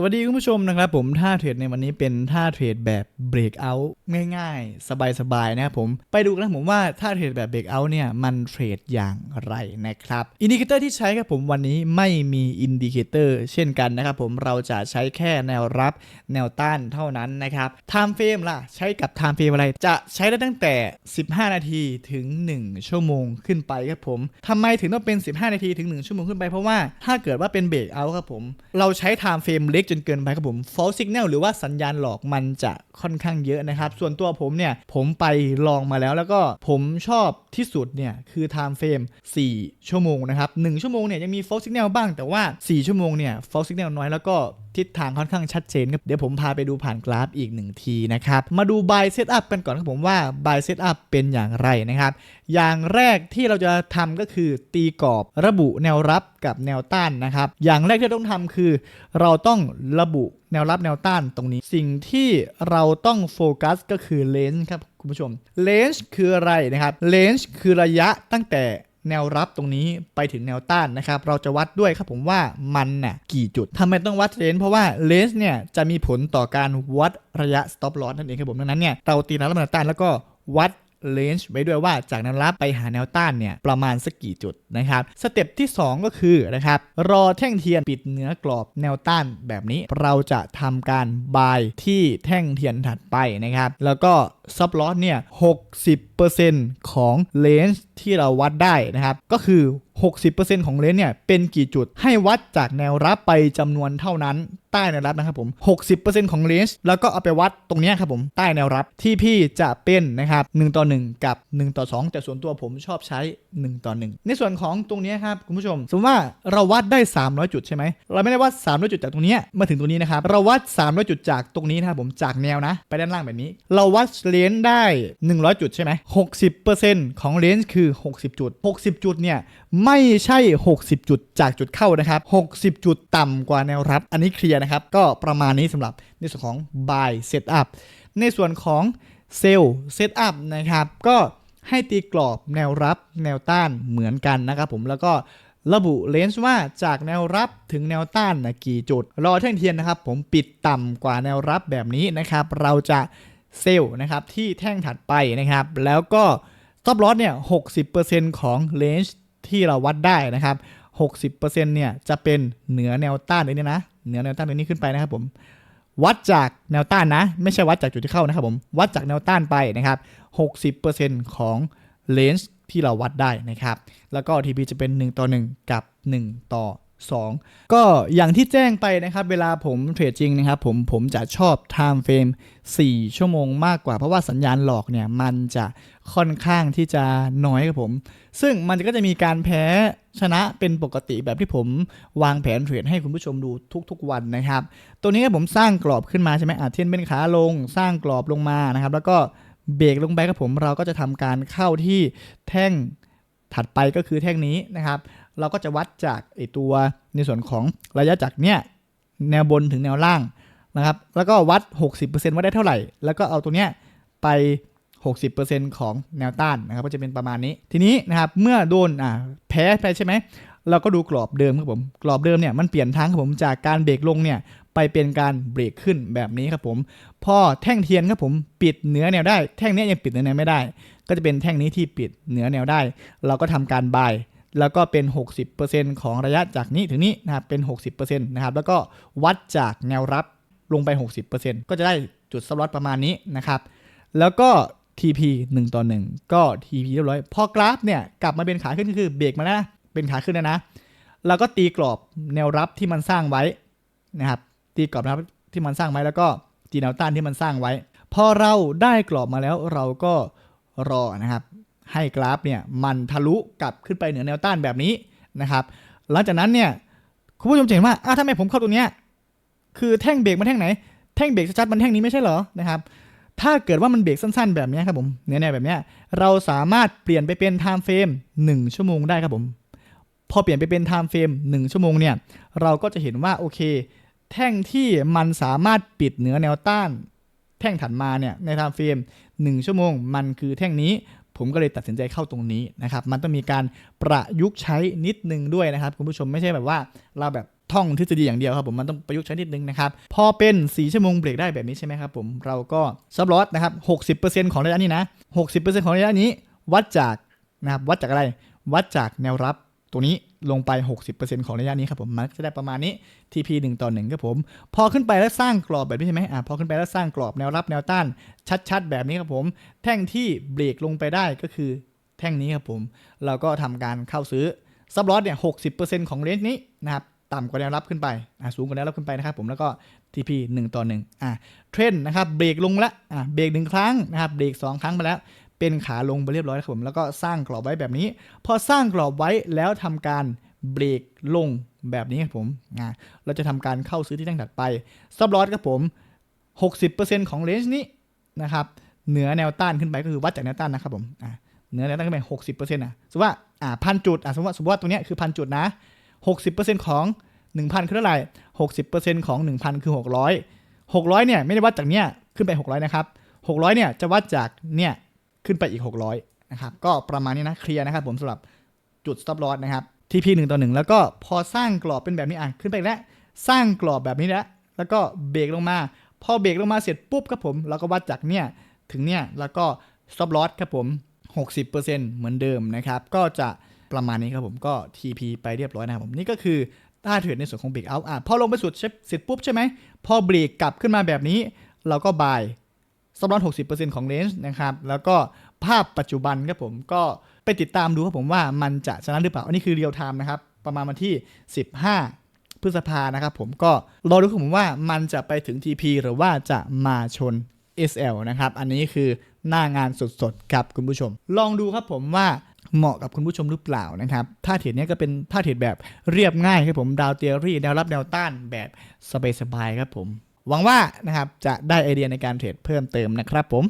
สวัสดีคุณผู้ชมนะครับผมท่าเทรดในวันนี้เป็นท่าเทรดแบบ breakout ง่ายๆ สบายๆนะครับผมไปดูกันนะผมว่าท่าเทรดแบบ breakout เนี่ยมันเทรดอย่างไรนะครับอินดิเคเตอร์ที่ใช้ครับผมวันนี้ไม่มีอินดิเคเตอร์เช่นกันนะครับผมเราจะใช้แค่แนวรับแนวต้านเท่านั้นนะครับไทม์เฟรมล่ะใช้กับไทม์เฟรมอะไรจะใช้ได้ตั้งแต่ 15 นาทีถึง 1 ชั่วโมงขึ้นไปครับผมทำไมถึงต้องเป็น 15 นาทีถึง 1 ชั่วโมงขึ้นไปเพราะว่าถ้าเกิดว่าเป็นเบรกเอาท์ครับผมเราใช้ไทม์เฟรมเล็กจนเกินไปครับผม false signal หรือว่าสัญญาณหลอกมันจะค่อนข้างเยอะนะครับ ส่วนตัวผมเนี่ย ผมไปลองมาแล้วแล้วก็ผมชอบที่สุดเนี่ย คือ time frame 4 ชั่วโมงนะครับ 1 ชั่วโมงเนี่ยยังมี false signal บ้างแต่ว่า 4 ชั่วโมงเนี่ย false signal น้อยแล้วก็ ทิศทางค่อนข้างชัดเจนครับเดี๋ยวผมพาไปดูผ่านกราฟอีก 1 ทีนะครับ มาดู buy setup กันก่อนครับผมว่า buy setup เป็นอย่างไรนะครับ อย่างแรกที่เราจะทำก็คือตีกรอบระบุแนวรับกับแนวต้านนะครับ อย่างแรกที่ต้องทำคือ เราต้องระบุแนวรับแนวต้านตรงนี้ สิ่งที่เราต้องโฟกัสก็คือเลนส์ครับคุณผู้ชมเลนส์คืออะไรนะครับเลนส์คือระยะตั้งแต่ แนวรับตรงนี้ไปถึงแนวต้านนะครับ เราจะวัดด้วยครับผมว่ามันน่ะกี่จุดทำไมต้องวัดเลนส์เพราะว่าเลนส์เนี่ยจะมีผลต่อการวัดระยะ stop loss นั่นเองครับผมดังนั้นเนี่ยเราตีแนวรับแนวต้านแล้วก็วัด เลนจ์ไว้ด้วยว่าจากแนวรับไปหาแนวต้านเนี่ยประมาณสักกี่จุดนะครับสเต็ปที่ 2 ก็คือนะครับรอแท่งเทียนปิดเนื้อกรอบแนวต้านแบบนี้เราจะทำการบายที่แท่งเทียนถัดไปนะครับแล้วก็ซับลอสเนี่ย60%ของเลนจ์ที่เราวัดได้นะครับก็คือ 60%ของเลนส์เนี่ยเป็นกี่จุดให้วัดจากแนวรับไปจำนวนเท่านั้นใต้แนวรับนะครับผม 60%ของเลนส์แล้วก็เอาไปวัดตรงนี้ครับผมใต้แนวรับที่พี่จะเป็นนะครับ1ต่อ 1 กับ 1 ต่อ 2 แต่ส่วนตัวผมชอบใช้ 1 ต่อ 1 ในส่วนของตรงนี้ครับคุณผู้ชม สมมติว่าเราวัดได้ 300 จุดใช่ไหมเราไม่ได้วัด 300 จุดจากตรงนี้มาถึงตรงนี้นะครับเราวัด 300 จุดจากตรงนี้นะครับผมจากแนวนะ ไปด้านล่างแบบนี้ เราวัดเลนส์ได้ 100 จุดใช่ไหม60%ของเลนส์คือ 60 จุด 60 จุดเนี่ยไม่ใช่ 60 จุดจากจุดเข้านะครับ 60 จุดต่ำกว่าแนวรับ อันนี้เคลียร์นะครับ ก็ประมาณนี้สำหรับในส่วนของ buy setup ในส่วนของ sell setup นะครับ ก็ให้ตีกรอบแนวรับแนวต้านเหมือนกันนะครับผมแล้วก็ระบุเลนส์ว่าจากแนวรับถึงแนวต้านนะกี่จุด รอแท่งเทียนนะครับ ผมปิดต่ำกว่าแนวรับแบบนี้นะครับ เราจะเซลล์นะครับที่แท่งถัดไปนะครับ แล้วก็ stop loss เนี่ย 60%ของ range ที่เราวัดได้นะครับ 60%เนี่ยจะเป็นเหนือแนวต้านเลยเนี่ยนะ เหนือแนวต้านเลยนี้ขึ้นไปนะครับผมวัดจากแนวต้านนะ ไม่ใช่วัดจากจุดที่เข้านะครับผมวัดจากแนวต้านไปนะครับ 60%ของเลนส์ที่เราวัดได้นะครับ แล้วก็ TP จะเป็น 1 ต่อ 1 กับ 1 ต่อ 2 ก็อย่างที่แจ้งไปนะครับ เวลาผมเทรดจริงนะครับ ผมผมจะชอบ time frame 4 ชั่วโมงมากกว่า เพราะว่าสัญญาณหลอกเนี่ย มันจะค่อนข้างที่จะน้อยครับผม ซึ่งมันก็จะมีการแพ้ชนะเป็นปกติแบบที่ผมวางแผนเทรดให้คุณผู้ชมดูทุกๆวันนะครับ ตัวนี้ผมสร้างกรอบขึ้นมาใช่ไหมอาเทียนเป็นขาลง สร้างกรอบลงมานะครับ แล้วก็เบรกลงไปครับผมเราก็จะทำการเข้าที่แท่งถัดไปก็คือแท่งนี้นะครับ เราก็จะวัดจากไอตัวในส่วนของระยะจากเนี้ยแนวบนถึงแนวล่างนะครับ แล้วก็วัด 60%ว่าได้เท่าไหร่ แล้วก็เอาตรงเนี้ยไป 60%ของแนวต้านนะครับ ก็จะเป็นประมาณนี้ ทีนี้นะครับเมื่อโดนอ่าแพ้ไปใช่ไหมเราก็ดูกรอบเดิมครับผมกรอบเดิมเนี่ยมันเปลี่ยนทางครับผมจากการเบรกลงเนี่ยไปเป็นการเบรกขึ้นแบบนี้ครับผมพอแท่งเทียนครับผมปิดเหนือแนวได้ แท่งเนี้ยยังปิดเหนือแนวไม่ได้ ก็จะเป็นแท่งนี้ที่ปิดเหนือแนวได้ เราก็ทำการบาย แล้วก็เป็น 60%ของระยะจากนี้ถึงนี้นะครับเป็น 60%นะครับแล้วก็วัดจากแนวรับลงไป 60%ก็จะได้จุดสล็อตประมาณนี้นะครับแล้วก็ TP 1 ต่อ 1 ก็ TP เรียบร้อย พอกราฟเนี่ยกลับมาเป็นขาขึ้นก็คือเบรกมาแล้วนะเป็นขาขึ้นแล้วนะเราก็ตีกรอบแนวรับที่มันสร้างไว้นะครับตีกรอบแนวรับที่มันสร้างไว้แล้วก็ตีแนวต้านที่มันสร้างไว้พอเราได้กรอบมาแล้วเราก็รอนะครับ ให้กราฟเนี่ยมันทะลุกลับขึ้นไปเหนือแนวต้านแบบนี้นะครับ หลังจากนั้นเนี่ยคุณผู้ชมจะเห็นว่าอ้าวทำไมผมเข้าตรงเนี้ยคือแท่งเบรกมันแท่งไหน แท่งเบรกชัดๆมันแท่งนี้ไม่ใช่เหรอนะครับถ้าเกิดว่ามันเบรกสั้นๆ แบบนี้ครับผมแนวๆแบบนี้เราสามารถเปลี่ยนไปเป็น time frame 1ชั่วโมงได้ครับผม พอเปลี่ยนไปเป็น time frame 1ชั่วโมงเนี่ย เราก็จะเห็นว่าโอเค แท่งที่มันสามารถปิดเหนือแนวต้าน แท่งถัดมาเนี่ยใน time frame 1ชั่วโมง มันคือแท่งนี้ ผมก็เลยตัดสินใจเข้าตรงนี้นะครับ มันต้องมีการประยุกต์ใช้นิดนึงด้วยนะครับ คุณผู้ชมไม่ใช่แบบว่าเราแบบท่องทฤษฎีอย่างเดียวครับผมมันต้องประยุกต์ใช้นิดนึงนะครับ พอเป็น 4 ชั่วโมงเบรกได้แบบนี้ใช่ไหมครับผม เราก็ซับลอสนะครับ 60%ของระยะนี้นะ 60%ของระยะนี้ วัดจากนะครับวัดจากอะไร วัดจากแนวรับตัวนี้ ลงไป 60%ของระยะนี้ครับผมมันจะได้ประมาณนี้ TP 1 ต่อ1ครับผม พอขึ้นไปแล้วสร้างกรอบแบบนี้ใช่ไหมอ่าพอขึ้นไปแล้วสร้างกรอบแนวรับแนวต้าน ชัดๆ แบบนี้ครับผม แท่งที่เบรกลงไปได้ก็คือแท่งนี้ครับผม เราก็ทำการเข้าซื้อซับลอสเนี่ย60%ของเลนจ์นี้นะครับต่ำกว่าแนวรับขึ้นไปอ่าสูงกว่าแนวรับขึ้นไปนะครับผมแล้วก็ TP 1 ต่อ1อ่าเทรนด์นะครับเบรกลงแล้วอ่าเบรกหนึ่งครั้งนะครับเบรกสองครั้งไปแล้ว เป็นขาลงไปเรียบร้อยครับผมแล้วก็สร้างกรอบไว้แบบนี้ พอสร้างกรอบไว้แล้วทำการเบรกลงแบบนี้ครับผมเราจะทำการเข้าซื้อที่แท่งถัดไปซับลอสครับผม 60%ของเลนจ์นี้นะครับเหนือแนวต้านขึ้นไปก็คือวัดจากแนวต้านนะครับผมเหนือแนวต้านขึ้นไป 60%นะสมมติว่าอ่าพันจุดอ่าสมมติว่าสมมติว่าตรงเนี้ยคือพันจุดนะ 60%ของ 1,000 คือเท่าไหร่60%ของ 1,000 คือ 600 600เนี่ยไม่ได้วัดจากเนี้ยขึ้นไป 600 นะครับ 600เนี่ยจะวัดจากเนี่ย ขึ้นไปอีก 600 นะครับ ก็ประมาณนี้นะ เคลียร์นะครับผมสำหรับจุด stop loss นะครับ TP 1ต่อ1แล้วก็พอสร้างกรอบเป็นแบบนี้อะขึ้นไปอีกแล้วสร้างกรอบแบบนี้แล้วแล้วก็เบรกลงมา พอเบรกลงมาเสร็จปุ๊บครับผมเราก็วัดจากเนี่ยถึงเนี่ยแล้วก็ stop loss ครับผม 60%เหมือนเดิมนะครับ ก็จะประมาณนี้ครับผมก็ TP ไปเรียบร้อยนะครับผมนี่ก็คือท่าเทรดในส่วนของเบรกเอาอะพอลงไปสุดเสร็จปุ๊บใช่ไหมพอเบรกกลับขึ้นมาแบบนี้ เราก็บาย ซับลอส60%ของเลนส์นะครับ แล้วก็ภาพปัจจุบันครับผมก็ไปติดตามดูครับผมว่ามันจะชนะหรือเปล่า อันนี้คือเรียลไทม์นะครับ ประมาณวันที่ 15 พฤษภานะครับผมก็รอดูครับผมว่ามันจะไปถึง TP หรือว่าจะมาชน SL นะครับ อันนี้คือหน้างานสดๆครับคุณผู้ชม ลองดูครับผมว่าเหมาะกับคุณผู้ชมหรือเปล่านะครับท่าเทรดเนี้ยก็เป็นท่าเทรดแบบเรียบง่ายครับผมดาวเทียรี่แนวรับแนวต้านแบบสบายๆครับผม หวังว่านะครับจะได้ไอเดียในการเทรดเพิ่มเติมนะครับผม